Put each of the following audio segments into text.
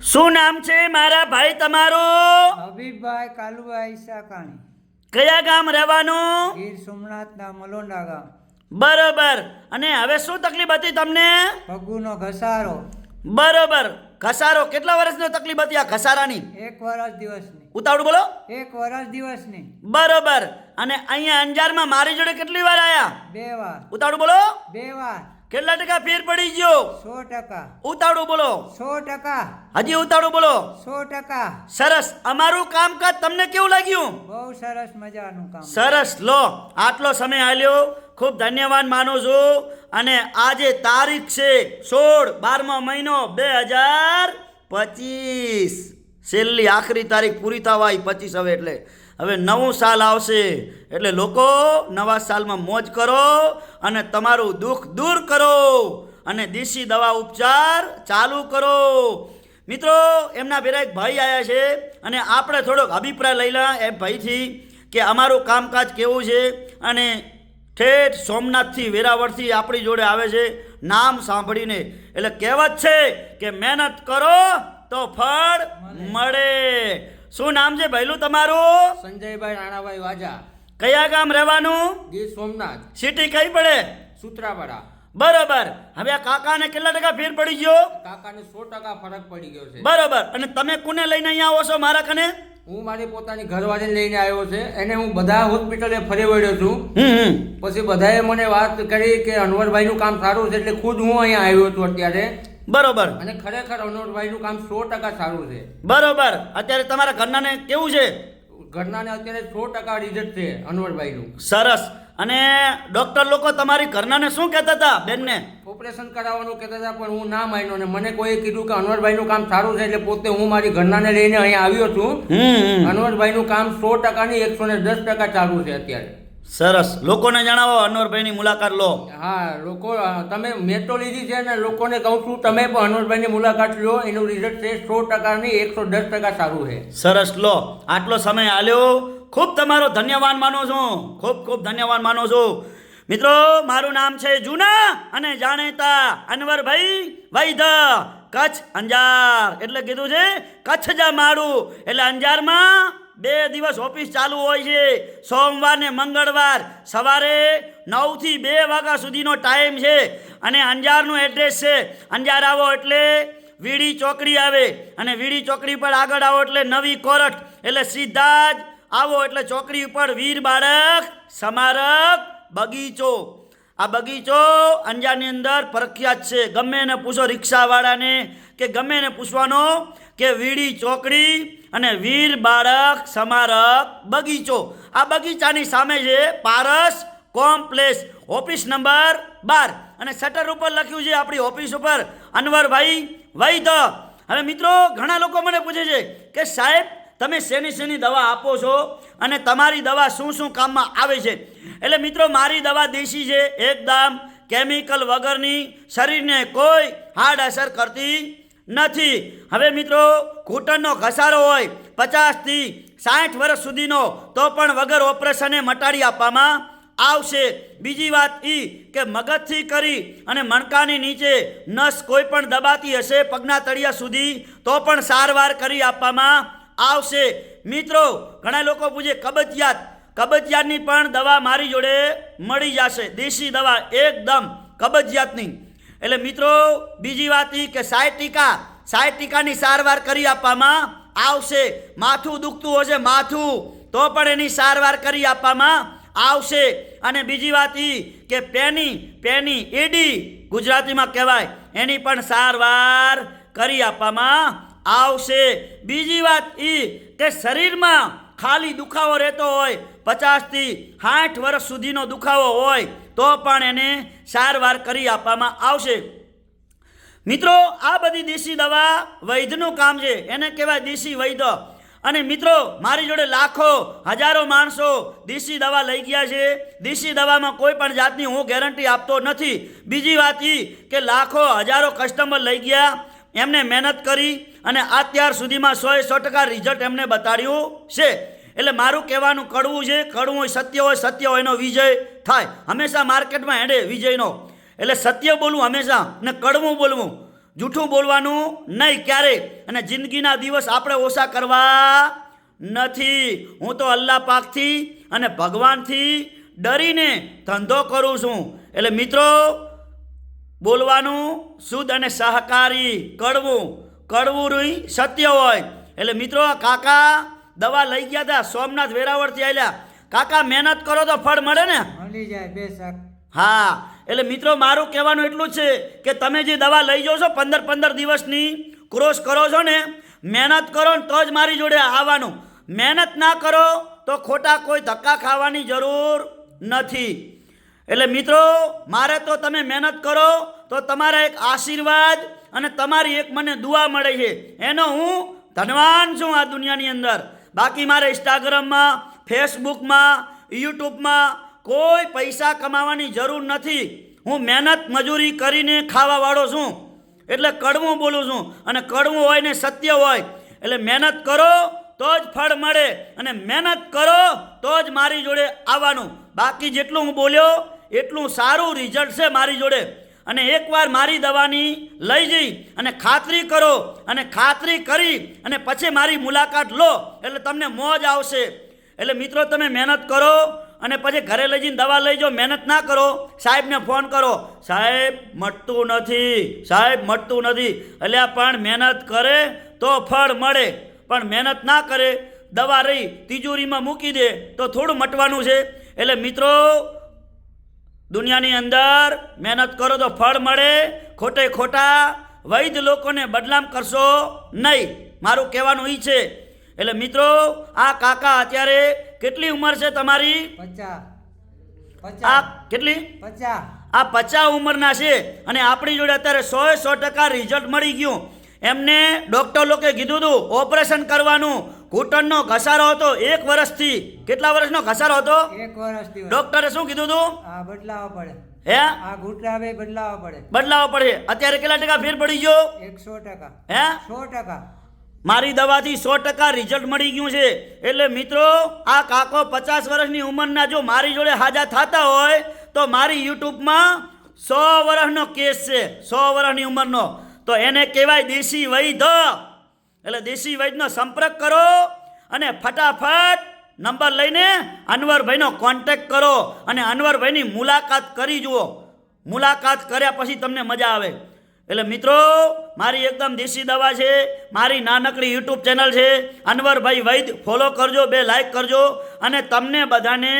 શું નામ છે મારા ભાઈ તમારું? હબીબભાઈ કાલુભાઈ શાકાણી. કયા ગામ રહેવાનું? ગીર સોમનાથના મલોંડા ગામ. બરોબર. અને હવે શું તકલીફ હતી તમને? પગુનો ઘસારો. બરોબર. ઘસારો કેટલા વર્ષનો તકલીફ હતી આ ઘસારાની? એક વર્ષ દિવસની. ઉતાવળું બોલો. એક વર્ષ દિવસની. બરોબર. અને અહીંયા અંજારમાં મારી જોડે કેટલી વાર આયા? બે વાર. ઉતાવળ બોલો. બે વાર. કેટલા ટકા ફેર પડી ગયો? સો ટકા. ઉતાળું બોલો. સો ટકા. હજી ઉતાળું બોલો. સો ટકા. સરસ. અમારું કામકાજ તમને કેવું લાગ્યું? બહુ સરસ મજાનું કામ. સરસ. લો આટલો સમય આલ્યો. ખૂબ ધન્યવાદ માનું છું અને આજે તારીખ છે સોળ બારમો મહિનો બે હજાર પચીસ. છેલ્લી આખરી તારીખ પૂરી થવાય પચીસ હવે એટલે. હવે નવું સાલ આવશે. એટલે લોકો નવા સાલમાં મોજ કરો અને તમારું દુઃખ દૂર કરો અને દેશી દવા ઉપચાર ચાલુ કરો. મિત્રો એમના ભેરા એક ભાઈ આવ્યા છે અને આપણે થોડોક અભિપ્રાય લઈ લા એ ભાઈથી કે અમારું કામકાજ કેવું છે અને ઠેઠ સોમનાથથી વેરાવળથી આપણી જોડે આવે છે. નામ સાંભળીને. એટલે કહેવત છે કે મહેનત કરો તો ફળ મળે. શું નામ છે ભાઈલું તમારું? સંજયભાઈ રાણાભાઈ વાજા. કયા ગામ રહેવાનું? ગીર સોમનાથ. સિટી કઈ પડે? સુત્રાપાડા બરોબર. હવે આ કાકાને કેટલા ટકા ફેર પડી ગયો? કાકાને સો ટકા ફરક પડી ગયો છે. બરોબર. અને તમે કોને લઈને અહીંયા આવો છો મારા કને? હું મારી પોતાની ઘરવાળીને લઈને આવ્યો છે. એને હું બધા હોસ્પિટલે ફરી વળ્યો છું. પછી બધાએ મને વાત કરી કે અનવરભાઈનું કામ સારું છે એટલે ખુદ હું અહીંયા આવ્યો છું અત્યારે. બરોબર. અને ખરેખર અનવરભાઈનું કામ સો ટકા સારું છે. બરોબર. અત્યારે તમારા ઘરનાને કેવું છે? ઘરનાને અત્યારે સો ટકા રિઝલ્ટ છે અનવરભાઈનું સરસ. અને ડોક્ટર લોકો તમારી ઘરનાને શું કહેતા હતા બેનને? ઓપરેશન કરાવવાનું કહેતા હતા પણ હું ના માન્યો ને મને કોઈ કીધું કે અનવરભાઈનું કામ સારું છે એટલે પોતે હું મારી ઘરનાને લઈને અહીંયા આવ્યો છું. નું અનવરભાઈનું કામ સો ટકાની એકસો ને દસ ટકા ચાલુ છે અત્યારે. સરસ. લોકોને જણાવો અનવરભાઈની મુલાકાત લો. હા લોકો તમે મેં તો લીધી છે ને લોકોને કહું છું તમે પણ અનવરભાઈની મુલાકાત લો. એનું રિઝલ્ટ છે સો ટકાની એકસો દસ ટકા સારું છે. સરસ. લો આટલો સમય આલ્યો. ખૂબ તમારો ધન્યવાદ માનું છું. ખૂબ ખૂબ ધન્યવાદ માનું છું. મિત્રો મારું નામ છે જૂના અને જાણીતા અનવરભાઈ વૈધ કચ્છ અંજાર. એટલે કીધું છે કચ્છ જા મારું. એટલે અંજારમાં બે દિવસ ઓફિસ ચાલુ હોય છે. સોમવાર ને મંગળવાર સવારે નવથી બે વાગ્યા સુધીનો ટાઈમ છે. અને અંજારનું એડ્રેસ છે. અંજાર આવો એટલે વીડી ચોકડી આવે. અને વીડી ચોકડી પર આગળ આવો એટલે નવી કોરટ. એટલે સીધા જ આવો એટલે ચોકડી ઉપર વીર બાળક સ્મારક બગીચો. આ બગીચો અંજારની અંદર પ્રખ્યાત છે. ગમે એને પૂછો રિક્ષાવાળાને કે ગમે એને પૂછવાનો કે વીડી ચોકડી અને વીર બાળક સ્મારક બગીચો. આ બગીચાની સામે છે પારસ કોમ્પ્લેક્સ, ઓફિસ નંબર બાર. અને શટર ઉપર લખ્યું છે આપણી ઓફિસ ઉપર, અનવરભાઈ વૈદ. હવે મિત્રો, ઘણા લોકો મને પૂછે છે કે સાહેબ, તમે શેની શેની દવા આપો છો અને તમારી દવા શું શું કામમાં આવે છે? એટલે મિત્રો, મારી દવા દેશી છે, એકદમ કેમિકલ વગરની, શરીરને કોઈ હાર્ડ અસર કરતી નથી. હવે મિત્રો, ઘૂંટણનો ઘસારો હોય પચાસથી સાઠ વર્ષ સુધીનો, તો પણ વગર ઓપરેશને મટાડી આપવામાં આવશે. બીજી વાત એ કે મગજથી કરી અને મણકાની નીચે નસ કોઈ પણ દબાતી હશે પગના તળિયા સુધી, તો પણ સારવાર કરી આપવામાં આવશે. મિત્રો, ઘણા લોકો પૂછે, કબજિયાત, કબજિયાતની પણ દવા મારી જોડે મળી જશે. દેશી દવા એકદમ કબજિયાતની. એટલે મિત્રો, બીજી વાત એ કે સાય ટીકા સાય ટીકાની સારવાર કરી આપવામાં આવશે. માથું દુખતું હશે માથું. તો પણ એની સારવાર કરી આપવામાં આવશે. અને બીજી વાત એ કે પેની પેની એડી ગુજરાતીમાં કહેવાય, એની પણ સારવાર કરી આપવામાં આવશે. બીજી વાત એ કે શરીરમાં ખાલી દુખાવો રહેતો હોય, પચાસથી સાઠ વર્ષ સુધીનો દુખાવો હોય તો પણ એને સારવાર કરી આપવામાં આવશે. મિત્રો, આ બધી દેશી દવા વૈદ્યનું કામ છે. એને કહેવાય દેશી વૈદ્ય. અને મિત્રો, મારી જોડે લાખો, હજારો માણસો દેશી દવા લઈ ગયા છે. દેશી દવામાં કોઈ પણ જાતની હું ગેરંટી આપતો નથી. બીજી વાત એ કે લાખો, હજારો કસ્ટમર લઈ ગયા, એમને મહેનત કરી અને અત્યાર સુધીમાં સો સો ટકા રિઝલ્ટ એમને બતાડ્યું છે. એટલે મારું કહેવાનું કડવું છે, કડવું હોય, સત્ય હોય સત્ય હોય એનો વિજય થાય. હંમેશા માર્કેટમાં હેડે વિજયનો. એટલે સત્ય બોલવું હંમેશા ને કડવું બોલવું. જૂઠું બોલવાનું નહીં ક્યારે અને જિંદગીના દિવસ આપણે ઓછા કરવા નથી. હું તો અલ્લાહ પાકથી અને ભગવાનથી ડરીને ધંધો કરું છું. એટલે મિત્રો, બોલવાનું શુદ્ધ અને સહકારી, કડવું. કડવું રૂઈ સત્ય હોય. એટલે મિત્રો કાકા દવા લઈ ગયા હતા સોમનાથ વેરાવળથી આવ્યા કાકા મહેનત કરો તો ફળ મળે ને? મળી જાય બે હા એટલે મિત્રો મારું કહેવાનું એટલું છે કે તમે જે દવા લઈ જાઓ છો પંદર પંદર દિવસની ક્રોસ કરો છો ને મહેનત કરો ને તો જ મારી જોડે આવવાનું. મહેનત ના કરો તો ખોટા કોઈ ધક્કા ખાવાની જરૂર નથી. એટલે મિત્રો મારે તો તમે મહેનત કરો તો તમારા એક આશીર્વાદ અને તમારી એક મને દુઆ મળે છે. એનો હું ધનવાન છું આ દુનિયાની અંદર. બાકી મારે ઇન્સ્ટાગ્રામમાં ફેસબુકમાં યુટ્યુબમાં કોઈ પૈસા કમાવાની જરૂર નથી. હું મહેનત મજૂરી કરીને ખાવાવાળો છું. એટલે કડવું બોલું છું. અને કડવું હોય ને સત્ય હોય. એટલે મહેનત કરો તો જ ફળ મળે. અને મહેનત કરો તો જ મારી જોડે આવવાનું. બાકી જેટલું હું બોલ્યો, એટલું સારું રિઝલ્ટ છે મારી જોડે. અને એકવાર મારી દવાની લઈ જઈ અને ખાતરી કરો અને ખાતરી કરી અને પછી મારી મુલાકાત લો, એટલે તમને મોજ આવશે. એટલે મિત્રો, તમે મહેનત કરો અને પછી ઘરે લઈ જઈને દવા લઈ જાઓ. મહેનત ના કરો. સાહેબને ફોન કરો. સાહેબ, મટતું નથી. સાહેબ, મટતું નથી. એટલે પણ મહેનત કરે તો ફળ મળે. પણ મહેનત ના કરે, દવા રહી, તિજોરીમાં મૂકી દે, તો થોડું મટવાનું છે. એટલે મિત્રો દુનિયાની અંદર મહેનત કરો તો ફળ મળે ખોટે ખોટા વૈધ લોકોને બદનામ કરશો નહીં. મારું કહેવાનું એ છે. એટલે મિત્રો આ કાકા અત્યારે કેટલી ઉંમર છે તમારી? આ કેટલી? આ પચાસ ઉંમરના છે. અને આપણી જોડે અત્યારે સો સો ટકા રિઝલ્ટ મળી ગયું. એમને ડૉક્ટર લોકોએ કીધું હતું ઓપરેશન કરવાનું. ઘૂંટણનો ઘસારો હતો. એક વર્ષથી કેટલા વર્ષનો ઘસારો હતો? એક વર્ષથી ડોક્ટરે શું કીધું હતું આ બદલાવો પડે. હે? આ ઘૂંટણા બે બદલાવો પડે. બદલાવો પડે. અત્યારે કેટલા ટકા ફેર પડી ગયો? એકસો ટકા. હે? સો ટકા. મારી દવાથી સો ટકા રિઝલ્ટ મળી ગયું છે. એટલે મિત્રો આ કાકો પચાસ વર્ષની ઉંમરના જો મારી જોડે હાજા થતા હોય તો મારી યુટ્યુબમાં સો વર્ષનો કેસ છે. સો વર્ષની ઉંમરનો. તો એને કહેવાય દેશી વૈદ એટલે દેશી વૈદનો સંપર્ક કરો અને ફટાફટ નંબર લઈને અનવરભાઈનો કોન્ટેક્ટ કરો અને અનવરભાઈની મુલાકાત કરી જુઓ. મુલાકાત કર્યા પછી તમને મજા આવે. એટલે મિત્રો, મારી એકદમ દેશી દવા છે, મારી નાનકડી યુટ્યુબ ચેનલ છે. અનવરભાઈ વૈદ ફોલો કરજો, બે લાઈક કરજો અને તમને બધાને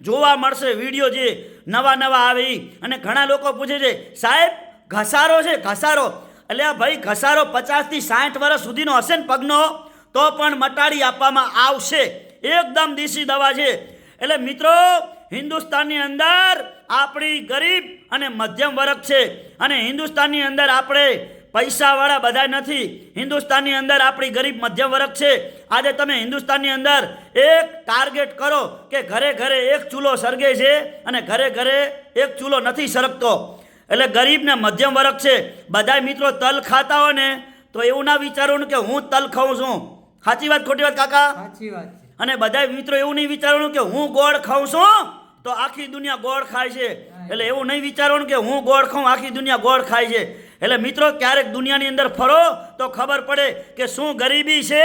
જોવા મળશે વીડિયો જે નવા નવા આવે. અને ઘણા લોકો પૂછે છે, સાહેબ, ઘસારો છે, ઘસારો. એટલે ભાઈ ઘસારો પચાસથી સાઠ વર્ષ સુધીનો હશે ને પગનો, તો પણ મટાડી આપવામાં આવશે. એકદમ દેશી દવા છે. એટલે મિત્રો, હિન્દુસ્તાનની અંદર આપણી ગરીબ અને મધ્યમ વર્ગ છે. અને હિન્દુસ્તાનની અંદર આપણે પૈસાવાળા બધા નથી. હિન્દુસ્તાનની અંદર આપણી ગરીબ મધ્યમ વર્ગ છે. આજે તમે હિન્દુસ્તાનની અંદર એક ટાર્ગેટ કરો કે ઘરે ઘરે એક ચૂલો સળગે છે અને ઘરે ઘરે એક ચૂલો નથી સળગતો. એટલે ગરીબ ને મધ્યમ વર્ગ છે બધા મિત્રો તલ ખાતા હોય ને તો એવું ના વિચારવાનું કે હું તલ ખાઉં છું. સાચી વાત ખોટી વાત કાકા? સાચી વાત અને બધા મિત્રો એવું નહીં વિચારવાનું કે હું ગોળ ખાઉં છું તો આખી દુનિયા ગોળ ખાય છે. એટલે એવું નહીં વિચારવાનું કે હું ગોળ ખાઉં આખી દુનિયા ગોળ ખાય છે. એટલે મિત્રો ક્યારેક દુનિયાની અંદર ફરો તો ખબર પડે કે શું ગરીબી છે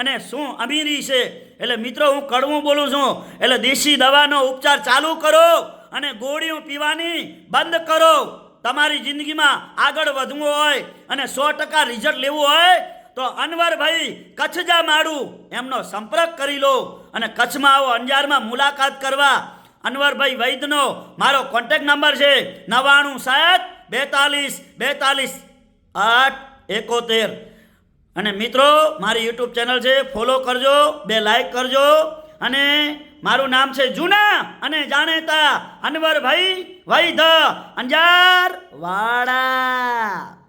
અને શું અમીરી છે. એટલે મિત્રો હું કડવું બોલું છું. એટલે દેશી દવાનો ઉપચાર ચાલુ કરો. અને ગોળીઓ પીવાની બંધ કરો. તમારી જિંદગીમાં આગળ વધવું હોય અને સો ટકા રિઝલ્ટ લેવું હોય, તો અનવરભાઈ કચ્છ જા માડું એમનો સંપર્ક કરી લો અને કચ્છમાં આવો અંજારમાં મુલાકાત કરવા. અનવરભાઈ વૈદનો મારો કોન્ટેક્ટ નંબર છે નવ્વાણું સાત બેતાલીસ બેતાલીસ આઠ એકોતેર. અને મિત્રો, મારી યુટ્યુબ ચેનલ છે, ફોલો કરજો, બે લાઈક કરજો અને મારું નામ છે જૂના અને જાણેતા અનવરભાઈ વૈધ અંજાર વાડા